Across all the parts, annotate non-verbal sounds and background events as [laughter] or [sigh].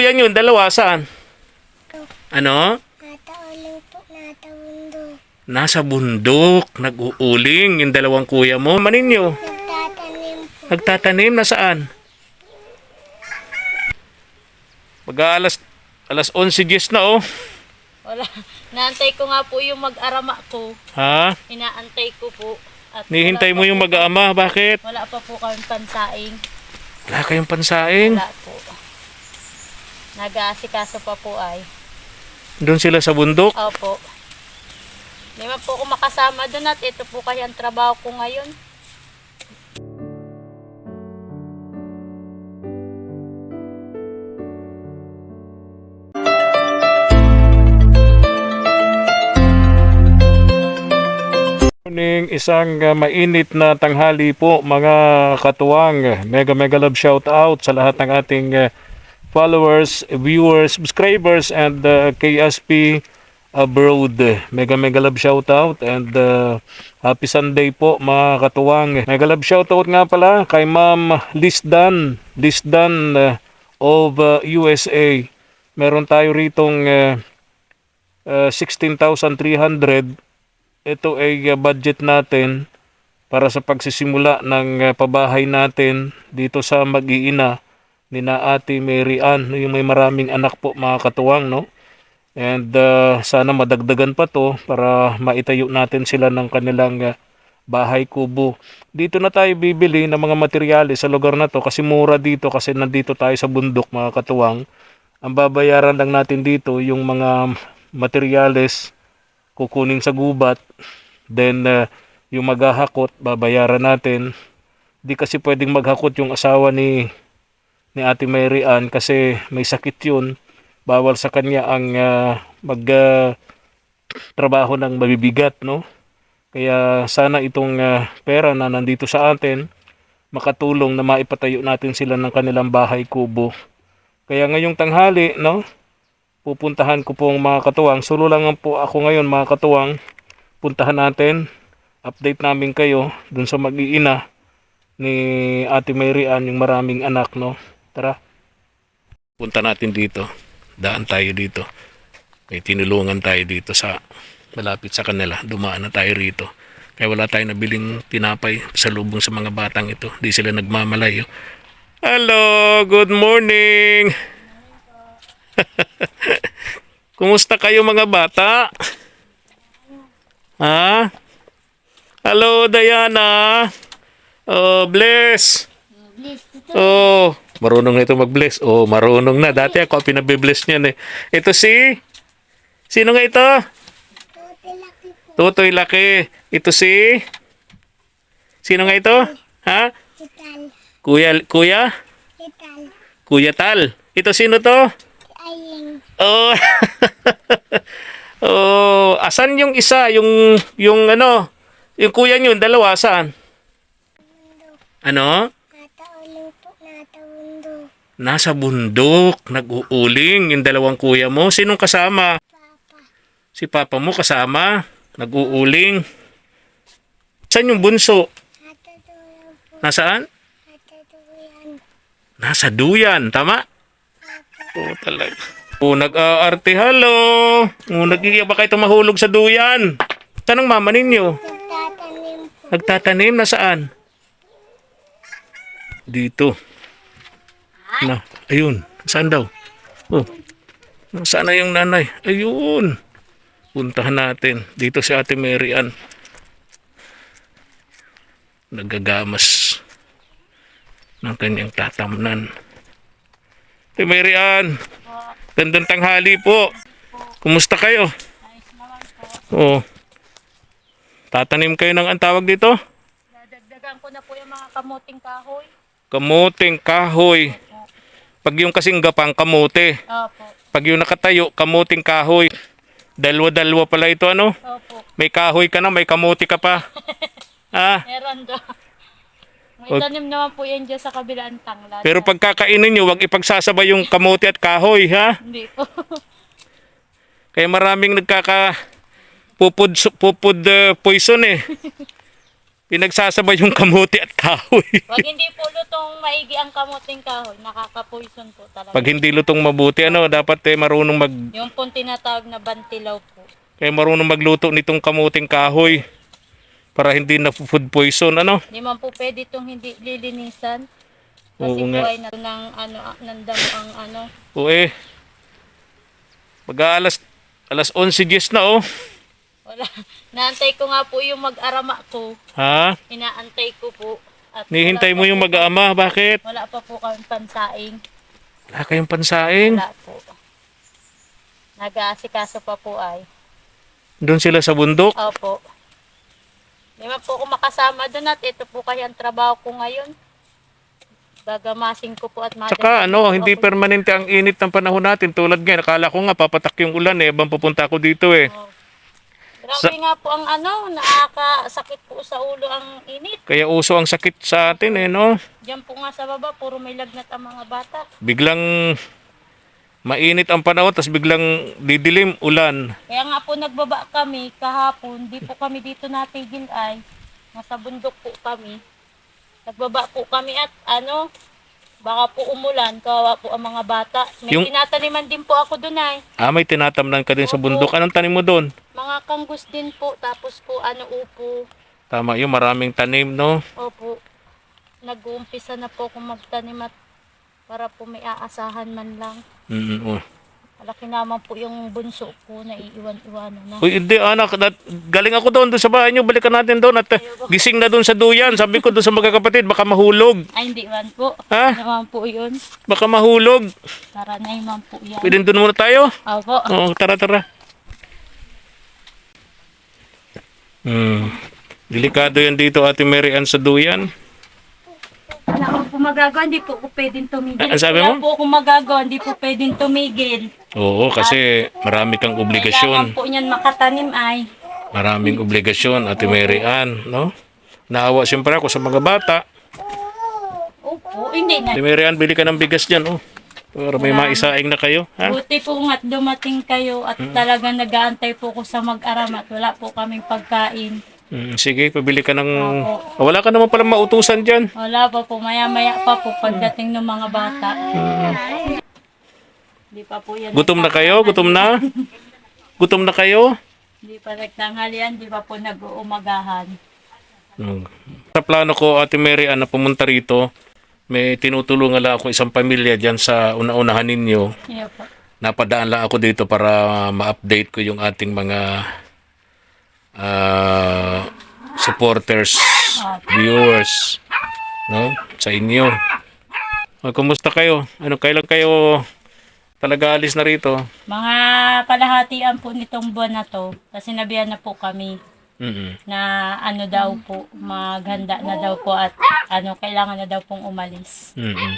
Yan yun, dalawa, saan? Ano? Natauling po, natawundo. Nasa bundok, nag-uuling yung dalawang kuya mo. Maninyo, Nagtatanim po. nagtatanim na saan? Mag alas, alas 11.10 na oh. Wala. Naantay ko nga po yung mag-arama ko. Ha? Inaantay ko po. At Nihintay wala mo pa yung po- mag-aama, bakit? Wala pa po kami pansaing. Wala kayong pansaing. Wala po. Nag-aasikaso pa po ay. Doon sila sa bundok. Opo. Di man po ako makasama doon at ito po kaya ang trabaho ko ngayon. Morning, isang uh, mainit na tanghali po mga katuwang. Mega mega love shout out sa lahat ng ating uh, followers, viewers, subscribers and uh, KSP abroad. Mega mega love shout out and uh, happy Sunday po mga katuwang. Mega love shout out nga pala kay Ma'am Lisdan, Lisdan uh, of uh, USA. Meron tayo ritong uh, uh, 16,300 ito ay uh, budget natin para sa pagsisimula ng uh, pabahay natin dito sa mag-iina ni na Ate Mary Ann, yung may maraming anak po mga katuwang, no? And uh, sana madagdagan pa to para maitayo natin sila ng kanilang uh, bahay kubo. Dito na tayo bibili ng mga materyales sa lugar na to kasi mura dito kasi nandito tayo sa bundok mga katuwang. Ang babayaran lang natin dito yung mga materyales kukunin sa gubat then uh, yung maghahakot babayaran natin di kasi pwedeng maghakot yung asawa ni ni Ate Mary Ann kasi may sakit yun bawal sa kanya ang uh, mag uh, ng mabibigat no kaya sana itong uh, pera na nandito sa atin makatulong na maipatayo natin sila ng kanilang bahay kubo kaya ngayong tanghali no pupuntahan ko pong mga katuwang. Solo lang po ako ngayon mga katuwang. Puntahan natin. Update namin kayo dun sa mag-iina ni Ate Mary Ann, yung maraming anak, no? Tara. Punta natin dito. Daan tayo dito. May tinulungan tayo dito sa malapit sa kanila. Dumaan na tayo rito. Kaya wala tayong nabiling tinapay sa lubong sa mga batang ito. Di sila nagmamalayo. Hello, good morning. [laughs] Kumusta kayo mga bata? Ha? Hello, Diana. Oh, bless. Oh, marunong na ito mag-bless. Oh, marunong na. Dati ako ang pinabibless niyan eh. Ito si... Sino nga ito? Tote laki po. Tutoy laki. Ito si... Sino nga ito? Ha? Ital. Kuya, kuya? Kuya Tal. Ito sino to? Aying. Oh. [laughs] oh, asan yung isa, yung yung ano, yung kuya niyo, yung dalawa saan? Ano? Nasa bundok, nag-uuling yung dalawang kuya mo. Sinong kasama? Papa. Si papa mo kasama, nag-uuling. Saan yung bunso? Nasaan? Nasa duyan, tama? Oo talaga. Oh, nag-aarte, hello. Oh, nag-iiyak ba kayo mahulog sa duyan? Saan ang mama ninyo? Nagtatanim. Nagtatanim na saan? Dito. Na, ayun. Saan daw? Oh. Saan na yung nanay? Ayun. Puntahan natin. Dito si Ate Mary Ann. Nagagamas ng kanyang tatamnan. Ate Mary Ann. Gandang tanghali po. Kumusta kayo? Oh. Tatanim kayo ng ang tawag dito? Dadagdagan ko na po yung mga kamuting kahoy. Kamuting kahoy. Pag yung kasing gapang kamote. Opo. Pag yung nakatayo, kamuting kahoy. Dalwa-dalwa pala ito ano? Opo. May kahoy ka na, may kamuti ka pa. [laughs] ah, Meron do. May Wag- tanim naman po yan dyan sa kabilaan tanglad. pero pag kakainin nyo, wag ipagsasabay yung kamuti at kahoy, ha? Hindi po. Kaya maraming nagkaka pupud, pupud uh, poison eh. [laughs] Pinagsasabay yung kamuti at kahoy. Wag hindi po luto lutong maigi ang kamuting kahoy, nakaka-poison po talaga. Pag hindi lutong mabuti, ano, dapat eh marunong mag Yung pong tinatawag na bantilaw po. kaya marunong magluto nitong kamuting kahoy para hindi na food poison, ano? Hindi man po pwede itong hindi lilinisan. Kasi Oo po nga. ay na, ng, ano, nandamo ang ano. O eh, mag alas, alas 11 Gis na oh. Wala. [laughs] Naantay ko nga po yung mag-arama ko. Ha? Inaantay ko po. At Nihintay mo yung mag-ama, bakit? Wala pa po kami pansaing. Wala kayong pansaing. Wala po. Nag-aasikaso pa po ay. Doon sila sa bundok. Opo. Di man po ako makasama doon at ito po kaya ang trabaho ko ngayon. Gagamasin ko po at madali. Tsaka ano, hindi permanente ang init ng panahon natin. Tulad ngayon, akala ko nga papatak yung ulan eh. Abang pupunta ako dito eh. Grabe nga po ang ano, nakakasakit po sa ulo ang init. Kaya uso ang sakit sa atin eh, no? Diyan po nga sa baba, puro may lagnat ang mga bata. Biglang mainit ang panahon, tapos biglang didilim, ulan. Kaya nga po nagbaba kami kahapon, di po kami dito natigil ay. Nasa bundok po kami. Nagbaba po kami at ano, baka po umulan, kawawa po ang mga bata. May Yung- tinataniman din po ako doon ay. Ah, may tinatamnan ka din sa bundok. Anong tanim mo doon? Mga kanggus din po, tapos po ano upo. Tama yun, maraming tanim, no? Opo. Nag-uumpisa na po akong magtanim at para po may aasahan man lang. Mm, oh. Malaki naman po yung bunso ko na iiwan-iwanan na. Uy, hindi anak, nat- galing ako doon, doon sa bahay nyo, balikan natin doon at eh, gising na doon sa duyan. Sabi ko doon sa magkakapatid, baka mahulog. Ay, hindi man po. Ha? Naman po yun. Baka mahulog. Tara na man po yan. Pwede doon muna tayo? Opo. Oo, tara, tara. Hmm. Delikado yan dito, Ate Mary Ann, sa duyan. Wala ko po magagawa, hindi po ako pwedeng tumigil. Ah, sabi Wala mo? po ako magagawa, hindi po pwedeng tumigil. Oo, kasi marami kang Kailangan obligasyon. po niyan makatanim ay. Maraming obligasyon, Ate Mary Ann, no? Naawa siyempre ako sa mga bata. Opo, hindi na. Ate Mary Ann, bili ka ng bigas dyan, oh. Para may maisaing na kayo, ha? Buti po nga't dumating kayo at Hmm. talagang nag-aantay po ko sa mag-aram at wala po kaming pagkain. Mm, sige, pabili ka ng... Ah, wala ka naman pala mautusan dyan. Wala pa po, maya-maya pa po pagdating ng mga bata. Hindi pa po yan. Gutom na kayo? Gutom na? Gutom na kayo? Hindi pa nagtanghalian, hindi pa po nag-uumagahan. Mm. Sa plano ko, Ate Mary Ann, na pumunta rito, may tinutulungan lang ako isang pamilya dyan sa una-unahan ninyo. Iya po. Napadaan lang ako dito para ma-update ko yung ating mga ah, supporters, viewers, no? Sa inyo. Ah, kumusta kayo? Ano, kailan kayo talaga alis na rito? Mga kalahatian po nitong buwan na to, kasi nabiyan na po kami Mm-mm. na ano daw po, maghanda na daw po at ano, kailangan na daw pong umalis. Mm-mm.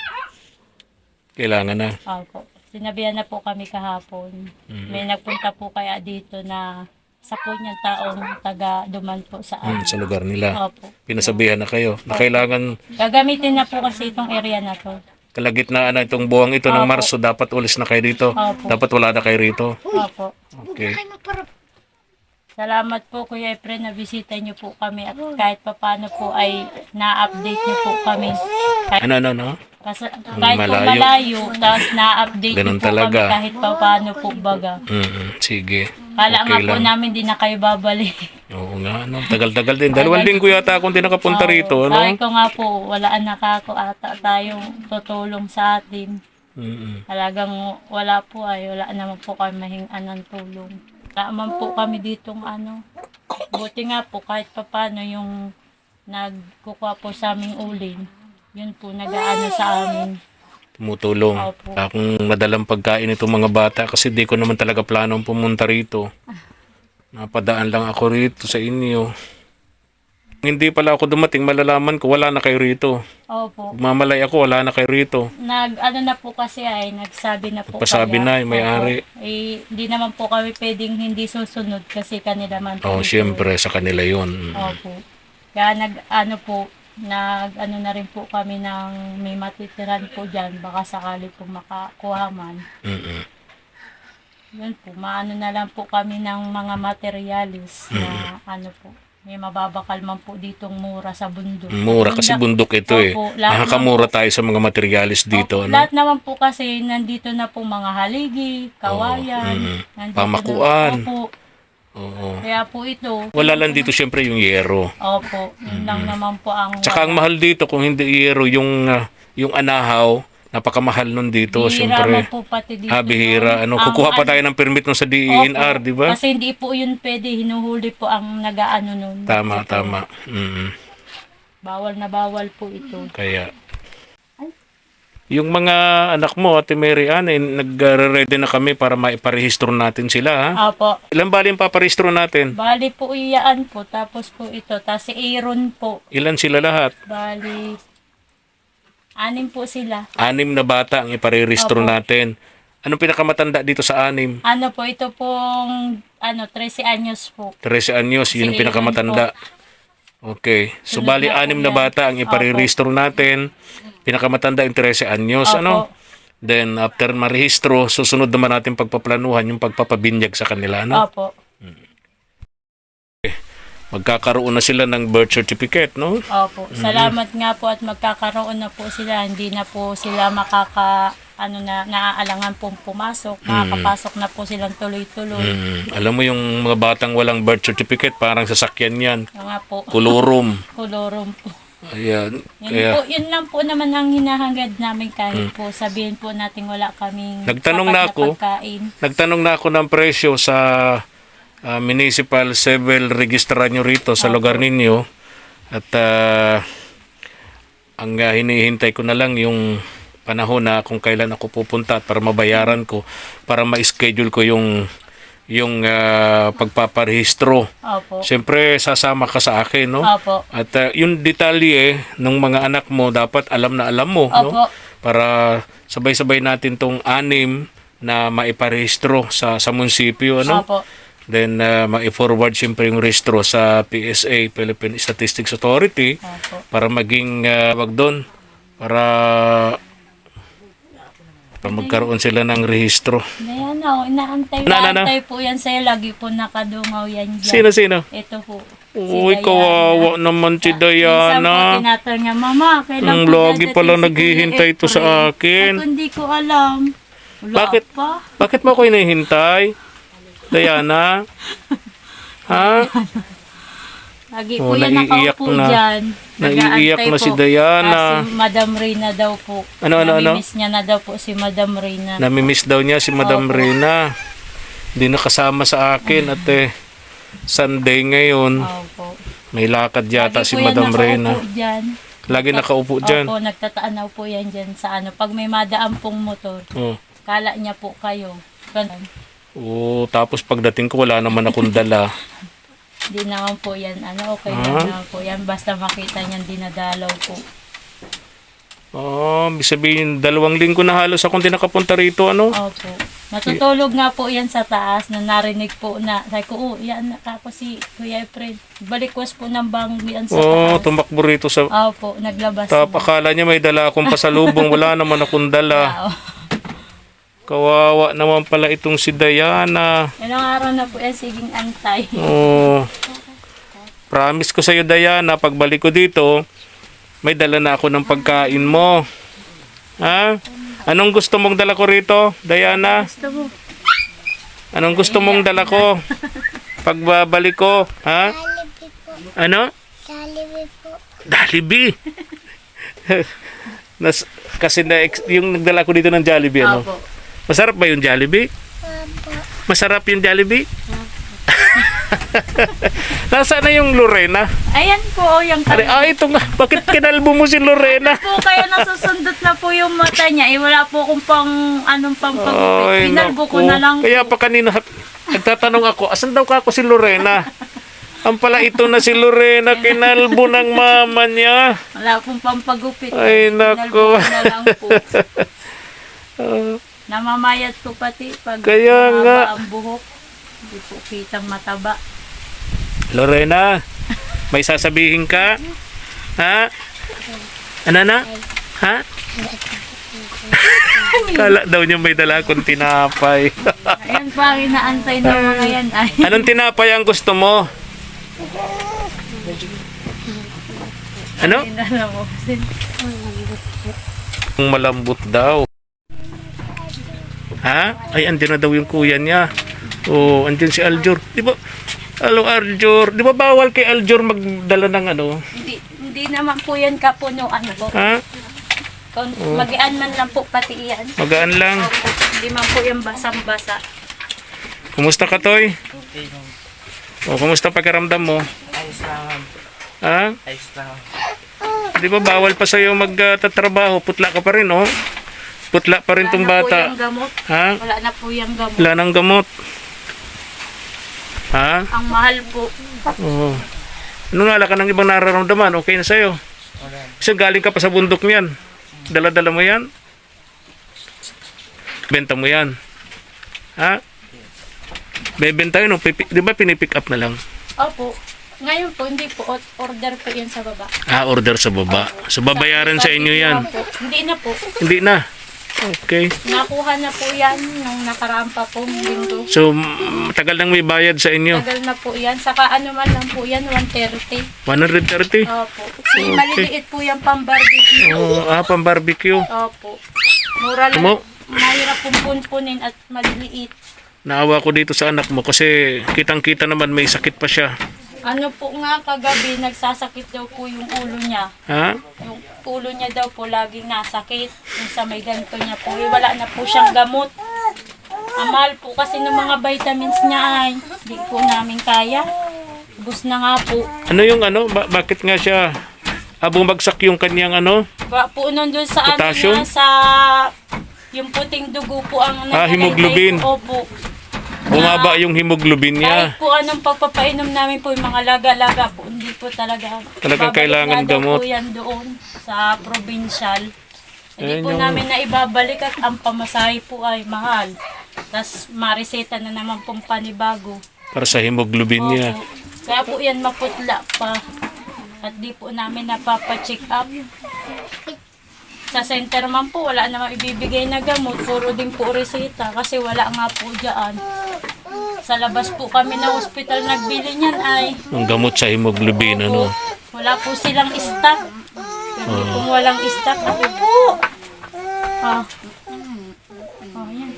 Kailangan na. Opo. Sinabihan na po kami kahapon. May nagpunta po kaya dito na sa po niyang taong taga duman po sa Mm, amin. sa lugar nila. Opo. Pinasabihan na kayo na kailangan Gagamitin na po kasi itong area na to. kalagitnaan na itong buwang ito ng Opo. Marso, dapat ulis na kayo dito. Opo. Dapat wala na kayo rito. Opo. Okay. Salamat po Kuya Efren na bisita niyo po kami at kahit papaano po ay na-update niyo po kami. Kahit, Ano, ano, ano? kasi, kahit po Malayo. malayo, tapos na-update niyo Ganun po talaga. kami kahit papaano po baga. Mm, sige. Kala nga Okay po lang. namin di na kayo babalik. Oo nga, no? Tagal-tagal din. Dalawang linggo yata akong di nakapunta rito, no? Sabi ko nga po, wala na ako ata tayong tutulong sa atin. Mm-mm. Talagang wala po ay, wala naman po kami mahingan ng tulong. Wala po kami ditong ano. Buti nga po kahit papano yung nagkukuha po sa aming uling. Yun po nag-aano sa amin. Tumutulong. Opo. Akong madalang pagkain itong mga bata kasi di ko naman talaga planong pumunta rito. [laughs] Napadaan lang ako rito sa inyo. Hindi pala ako dumating, malalaman ko wala na kayo rito. Opo. Mamalay ako, wala na kayo rito. Nag ano na po kasi ay nagsabi na po Pasabi kaya. na, may Opo. ari. Eh, hindi naman po kami pwedeng hindi susunod kasi kanila man po Oo, oh, ito. siyempre, sa kanila yun. Opo. Kaya nag ano po, nag ano na rin po kami ng may matitiran po dyan, baka sakali po makakuha man. Mm-mm. Yun po, maano na lang po kami ng mga materialis na ano po, May mababakal man po ditong mura sa bundok. Mura kasi Lahat- bundok ito eh. Opo, lahat Nakakamura tayo sa mga materialis dito. Opo, Ano? Lahat naman po kasi nandito na po mga haligi, kawayan, mm. nandito Pamakuan. Na, opo, Oo. kaya po ito. Wala lang dito syempre yung yero. Opo, yun lang naman po ang Tsaka ang mahal dito kung hindi yero yung ah, yung anahaw, napakamahal nun dito Bihira man syempre. po pati dito. Ah, bihira. Ano, Ang kukuha pa ano- tayo ng permit nun sa DENR, Opo, di ba? Kasi hindi po yun pwede, hinuhuli po ang nag-ano nun. Tama, tama. Mm. Bawal na bawal po ito. Kaya yung mga anak mo, Ate Mary Ann, eh, nag-ready na kami para maiparehistro natin sila. Ha? Opo, Ilan bali yung paparehistro natin? bali po iyaan po, tapos po ito, tapos si Aaron po, Ilan sila lahat? bali, anim po sila. Anim na bata ang iparehistro Opo. natin. Anong pinakamatanda dito sa anim? Ano po, ito pong, ano, 13 anyos po. 13 anyos, yun ang pinakamatanda. Okay. So, bali, anim na bata ang iparehistro natin. Pinakamatanda yung 13 anyos, Opo. ano? Then, after marehistro, susunod naman natin pagpaplanuhan yung pagpapabinyag sa kanila, ano? Opo. Magkakaroon na sila ng birth certificate, no? Opo. Salamat nga po at magkakaroon na po sila. Hindi na po sila makaka ano na naaalangan pong pumasok. Makakapasok na po silang tuloy-tuloy. Mm, alam mo yung mga batang walang birth certificate, parang sasakyan yan. Yung nga po, Kulurum. [laughs] kolorum po. Ayan. Yun, Kaya, po, yun lang po naman ang hinahangad namin kahit po sabihin po natin wala kaming Nagtanong na ako. pagkain. nagtanong na ako ng presyo sa ah, municipal civil registra nyo rito sa lugar ninyo. At ah, ang ah, hinihintay ko na lang yung panahon na kung kailan ako pupunta at para mabayaran ko para ma-schedule ko yung yung ah, pagpaparehistro. Opo. Siyempre sasama ka sa akin, no? Opo. At uh, yung detalye ng mga anak mo dapat alam na alam mo, no? Opo. Para sabay-sabay natin tong anim na maiparehistro sa sa munisipyo, ano? Opo. Then uh, mai-forward siyempre yung rehistro sa PSA, Philippine Statistics Authority Opo. para maging uh, wag doon para magkaroon sila ng rehistro. Ayan o, inaantay, Na, na, na. inaantay po yan sa'yo. Lagi po nakadungaw yan dyan. Sino sino? Ito po. Uy, Diana. kawawa naman si Minsan po Diana. tinatanong niya, Mama, kailan Ang po lagi dadating pala si naghihintay Kuya to sa akin. Ako hindi ko alam. Wala Bakit? pa. Bakit mo ako hinihintay? Diana? ha? Lagi Oh, po yan naiiyak nakaupo na. dyan. Naiiyak na si. Diana. Kasi Madam Reyna daw po. Ano, ano, ano? Namimiss niya na daw po si Madam Reyna. Namimiss daw niya si Madam Opo. Reyna. Hindi nakasama sa akin at eh, Sunday ngayon. Opo. May lakad yata Lagi si po yan Madam nakaupo Reyna. dyan. Lagi nakaupo dyan. Opo, nagtataanaw po yan dyan sa ano. Pag may madaan pong motor, Oh. kala niya po kayo. Ganun. Oo, tapos pagdating ko wala naman akong dala. [laughs] Di naman po yan. Ano, okay Ah? lang naman po yan. Basta makita niyan dinadalaw po. Oh, ibig sabihin, dalawang linggo na halos akong di nakapunta rito, ano? Opo. Natutulog nga po yan sa taas na narinig po na. Sabi ko, oh, yan ako si Kuya Efren. Balikwas po ng banggian sa Oh, taas. tumakbo rito sa... Opo, naglabas. Tap, akala niya may dala akong pasalubong. Wala naman akong dala. [laughs] Oo. Kawawa naman pala itong si Diana. Ilang araw na po yan, siging antay. Oh. Promise ko sa'yo, Diana, pagbalik ko dito, may dala na ako ng pagkain mo. Ha? Anong gusto mong dala ko rito, Diana? Gusto mo? Anong gusto mong dala ko? Pagbabalik ko, ha? Jollibee po. Ano? Jollibee po. [laughs] Jollibee. [laughs] Nas, kasi na, yung nagdala ko dito ng Jollibee, ano? Opo. Masarap ba yung Jollibee? Masarap yung Jollibee? [laughs] Nasaan na yung Lorena? Ayan po, oh, yung Ari, ah, ito nga. Bakit kinalbo mo si Lorena? po kayo nasusundot na po yung mata niya. Eh, wala po akong pang, anong pang Ay, pagupit. Pinalbo ko na lang Kaya po. pa kanina, nagtatanong ako, asan daw ka ako si Lorena? [laughs] Ang pala ito na si Lorena, kinalbo ng mama niya. Wala pong pampagupit. Ay, Pinalbo naku. ko na lang po. [laughs] Ah, Namamayat po pati pag Kaya nga. ang buhok. Hindi po kitang mataba. Lorena, may sasabihin ka? Ha? Ano na? Ha? [laughs] Kala daw niya may dala akong tinapay. [laughs] Ayan pa, inaantay ng mga yan. Ay, [laughs] Anong tinapay ang gusto mo? Ano? Na naman. Ang malambot daw. Ha? Ay, andyan na daw yung kuya niya. Oh, andyan si Aljur. Di ba? Hello, Aljur. Di ba bawal kay Aljur magdala ng ano? Hindi, hindi naman po yan kapuno ano po. Ha? Kung Magian man lang po pati iyan. Magaan lang. Opo, hindi man po yung basang-basa. Kumusta ka, Toy? O, kumusta pakiramdam mo? Ayos lang. Ha? Ayos lang. Di ba bawal pa sa'yo magtatrabaho? Putla ka pa rin, oh. Putla pa rin tong Wala na po bata. yung gamot. Ha? Wala na po yung gamot. Wala nang gamot. Ha? Ang mahal po. Oo. Ano nga, wala ka ng ibang nararamdaman? Okay na sa'yo. Kasi galing ka pa sa bundok niyan. Dala-dala mo yan. Benta mo yan. Ha? Bebenta yun, oh. Pipi- di ba pinipick up na lang? Opo. Ngayon po, hindi po. O- Order po yan sa baba. Ah, order sa baba. So, babayaran sa inyo yan. Opo. Hindi na po. Hindi na. Okay. Nakuha na po yan nung nakaraan pa po linggo. So, tagal nang may bayad sa inyo. Tagal na po yan. Saka ano man lang po yan, 130. 130. Opo. Si maliliit po yan pang barbecue. Oh, ah, pang barbecue. Opo. Mura lang. Mo- Mahirap pong punpunin at maliliit. Naawa ko dito sa anak mo kasi kitang-kita naman may sakit pa siya. Ano po nga kagabi, nagsasakit daw po yung ulo niya. Ha? Yung ulo niya daw po laging nasakit. Yung sa may ganito niya po. Eh, wala na po siyang gamot. Ang mahal po kasi ng mga vitamins niya ay di po namin kaya. Bus na nga po. Ano yung ano? Ba- bakit nga siya ah, bumagsak yung kanyang ano? Ba po nun sa ano Potassium? niya, sa yung puting dugo po ang Ah, hemoglobin. po. Opo. Bumaba yung hemoglobin niya. Kahit po anong pagpapainom namin po yung mga laga-laga po, hindi po talaga. Talagang kailangan gamot. po yan doon sa provincial. Hindi Ayun po yung- namin na ibabalik at ang pamasahe po ay mahal. Tapos mareseta na naman pong panibago. Para sa hemoglobin niya. Opo. Kaya po yan maputla pa. At di po namin napapacheck up. Sa center man po, wala namang ibibigay na gamot. Puro din po reseta kasi wala nga po dyan. Sa labas po kami na hospital nagbili niyan ay Ang gamot sa hemoglobin, ano? wala po silang stock. Pero kung walang stock, ako po. Ah. Oh, yan.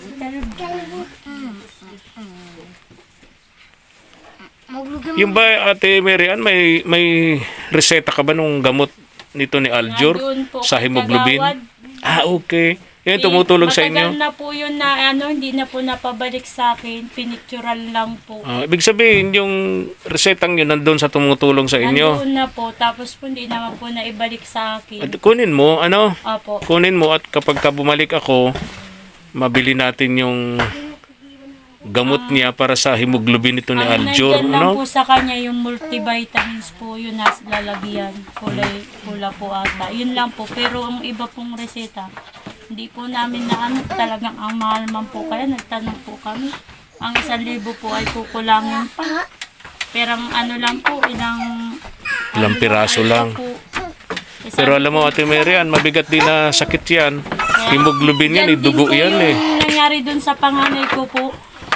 Yung ba, Ate Marian, may, may reseta ka ba nung gamot nito ni Aljur po sa hemoglobin? Kagawad. Ah, okay. Yan, tumutulong sa Matagal inyo. na po yun na ano, hindi na po napabalik sa akin. Pinictural lang po. Ah, ibig sabihin, yung resetang yun nandun sa tumutulong sa inyo. Nandun na po. Tapos po hindi naman po naibalik sa akin. At kunin mo, ano, Opo. kunin mo at kapag ka bumalik ako, mabili natin yung gamot niya para sa hemoglobin nito ni Ang Aljur, nandyan lang po sa kanya yung multivitamins po, yun nas lalagyan. Kulay, pula po ata. Yun lang po. Pero ang iba pong reseta, hindi po namin na ano, talagang ang mahal man po. Kaya nagtanong po kami. Ang isang libo po ay kukulangin pa. Pero ang ano lang po, ilang... Ilang ano piraso ay lang. po. Isang- Pero alam mo, Ate Marian, mabigat din na sakit yan. Hemoglobin yan, eh, din dugo po yan eh. Yung nangyari dun sa panganay ko po,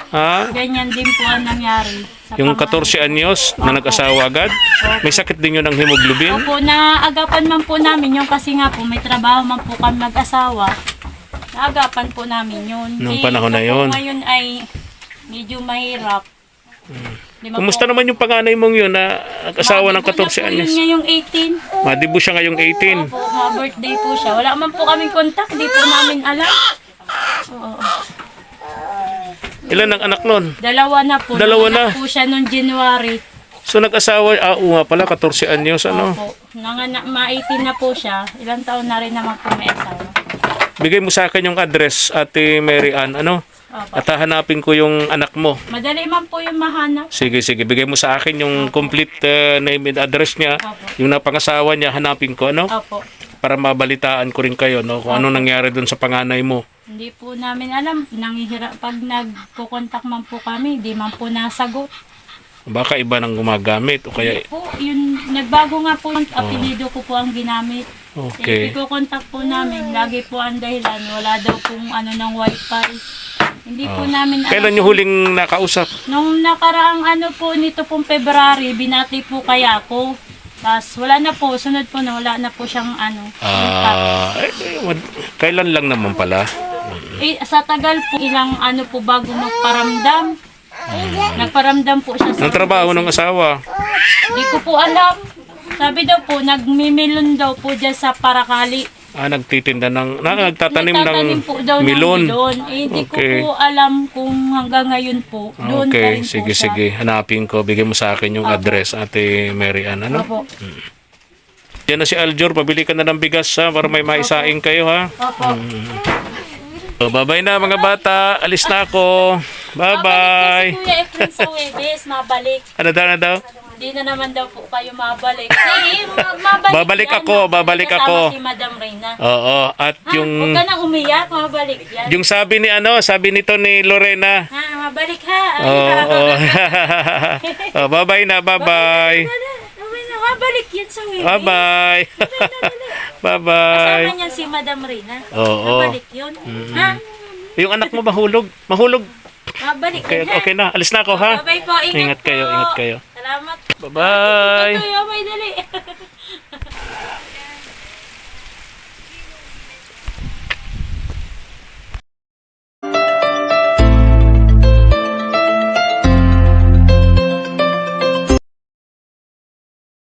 Ha? ganyan din po ang nangyari. Sa Yung panganay 14 anyos na nag-asawa agad, may sakit din yun ng hemoglobin. Opo, naagapan man po namin yun kasi nga po may trabaho man po kami mag-asawa. Naagapan po namin yun. Nung Eh, panahon na ito po yun. ngayon ay medyo mahirap. Di ba Kumusta naman yung panganay mong yun na asawa ng Madibo na 14 po anyos? Yun ngayong 18. Madibo siya ngayong 18. Opo, mga birthday po siya. Wala man po kaming contact, di po namin alam. Oo. Ilan ang anak nun? Dalawa na po. Dalawa Nanganak na. po siya noong January. So nag-asawa, ah, oo nga pala, 14 anyos, ano? Opo. Nanganak, ma-18 na po siya. Ilang taon na rin naman po may asawa. Bigay mo sa akin yung address, Ate Mary Ann, ano? Opo. At hahanapin ko yung anak mo. Madali man po yung mahanap. Sige, sige. Bigay mo sa akin yung complete uh, name and address niya. Opo. Yung napangasawa niya, hanapin ko, ano? Opo. Para mabalitaan ko rin kayo, no? Kung ano nangyari dun sa panganay mo. Hindi po namin alam. Nanghihirap. Pag nagkukontak man po kami, di man po nasagot. Baka iba nang gumagamit o kaya... Po, yun, nagbago nga po yung apelido ko po ang ginamit. Okay. Eh, iko-contact po namin. Lagi po ang dahilan. Wala daw pong ano ng wifi. Hindi po namin alam. Kailan yung huling nakausap? Nung nakaraang ano po nito pong February, binati po kaya ako. Tapos wala na po, sunod po na wala na po siyang ano. Ah, eh, eh, wad- kailan lang naman pala? Eh, sa tagal po, ilang ano po bago magparamdam. Nagparamdam po siya sa... Ang trabaho ng asawa. Hindi ko po alam. Sabi daw po, nagmimilon daw po dyan sa Parakali. Ah, nagtitinda ng, na, nagtatanim ng Nagtatanim po daw milon. ng milon. Eh, hindi Okay. ko po alam kung hanggang ngayon po. Doon pa Okay, rin po sige, siya. sige. Hanapin ko. Bigyan mo sa akin yung address, Ate Mary Ann. Ano? Opo. Yan na si Aljor. Pabili ka na ng bigas ha, para may maisaing kayo ha. Opo. So, bye-bye na mga bata. Alis na ako. Bye-bye. Mabalik na si Kuya Efren sa Webes, mabalik. Ano daw, ano daw? Hindi na naman daw po kayo mabalik. Eh, ma- mabalik Babalik yan. ako, babalik Kasama ako. si Madam Reyna. Oo. At Ha, huwag yung, ka nang umiyak, mabalik yan. yung sabi ni ano, sabi nito ni Lorena. Ha, mabalik ha. Oo. oo. [laughs] oh, bye-bye na, bye-bye. Mabalik na, mabalik yan sa Webes. Bye-bye. [laughs] Bye-bye. Kasama niyan si Madam Reyna. Oo. Mabalik yun. Ha? Yung anak mo mahulog. Mahulog. Babalik okay, na. Okay na. Alis na ako, ha? Bye-bye po. Ingat, ingat kayo, ingat kayo. Salamat. Bye-bye. Tuyo, may dali.